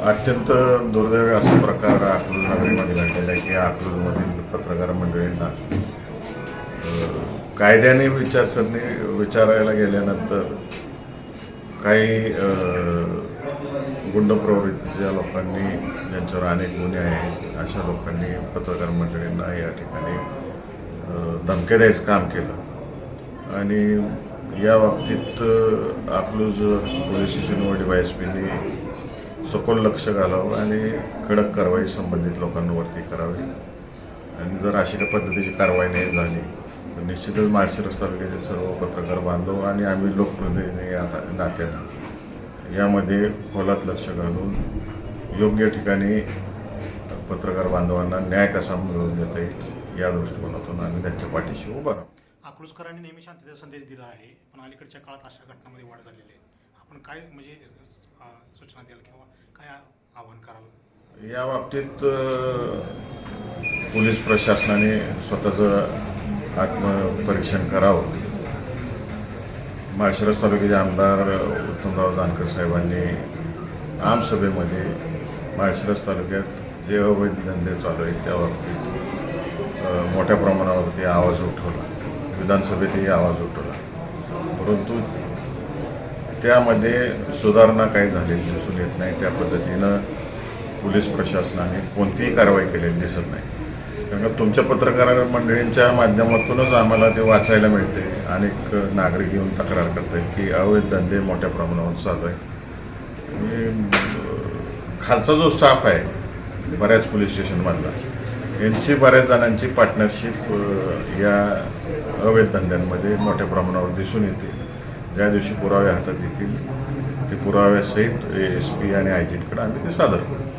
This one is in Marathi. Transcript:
अत्यंत दुर्दैवी असा प्रकार अकलूज नगरीमध्ये घडलेला आहे की अकलूजमधील पत्रकार मंडळींना कायद्याने विचारसरणी विचारायला गेल्यानंतर काही गुंड प्रवृत्तीच्या लोकांनी ज्यांच्यावर अनेक गुन्हे आहेत अशा लोकांनी पत्रकार मंडळींना या ठिकाणी अ, धमक्या द्यायचं काम केलं. आणि या बाबतीत आपलं अकलूज पोलीस स्टेशनवर डी वाय एस पीने सखोल लक्ष घालावं आणि कडक कारवाई संबंधित लोकांवरती करावी. आणि जर अशी काही पद्धतीची कारवाई नाही झाली तर निश्चितच माळशिरस तालुक्यातील सर्व पत्रकार बांधव आणि आम्ही लोकप्रतिनिधी आता नात्यानं यामध्ये खोलात लक्ष घालून योग्य ठिकाणी पत्रकार बांधवांना न्याय कसा मिळवून देता येईल या दृष्टिकोनातून आम्ही त्यांच्या पाठीशी उभा राहतो अकलूजकरांनी नेहमी शांततेचा संदेश दिला आहे पण अलीकडच्या काळात अशा घटनांमध्ये वाढ झालेली आहे. आपण काय म्हणजे सूचना द्याल किंवा काय आवाहन कराल? या बाबतीत पोलीस प्रशासनाने स्वतःचं आत्मपरीक्षण करावं. माळशिरस तालुक्याचे आमदार उत्तमराव जानकर साहेबांनी आमसभेमध्ये माळशिरस तालुक्यात जे अवैध धंदे चालू आहेत त्या बाबतीत मोठ्या प्रमाणावरती आवाज उठवला. विधानसभेतही आवाज उठवला. परंतु त्यामध्ये सुधारणा काही झालेली दिसून येत नाही. त्या पद्धतीनं पोलीस प्रशासनाने कोणतीही कारवाई केलेली दिसत नाही. कारण का तुमच्या पत्रकार मंडळींच्या माध्यमातूनच आम्हाला ते वाचायला मिळते. अनेक नागरिक येऊन तक्रार करतात की अवैध धंदे मोठ्या प्रमाणावर चालू आहेत. आणि खालचा जो स्टाफ आहे बऱ्याच पोलीस स्टेशनमधला यांची बऱ्याच जणांची पार्टनरशिप या अवैध धंद्यांमध्ये मोठ्या प्रमाणावर दिसून येते. ज्या दिवशी पुरावे हातात येतील ते पुराव्यासहित एस पी आणि आय जीकडे आम्ही ते सादर करू.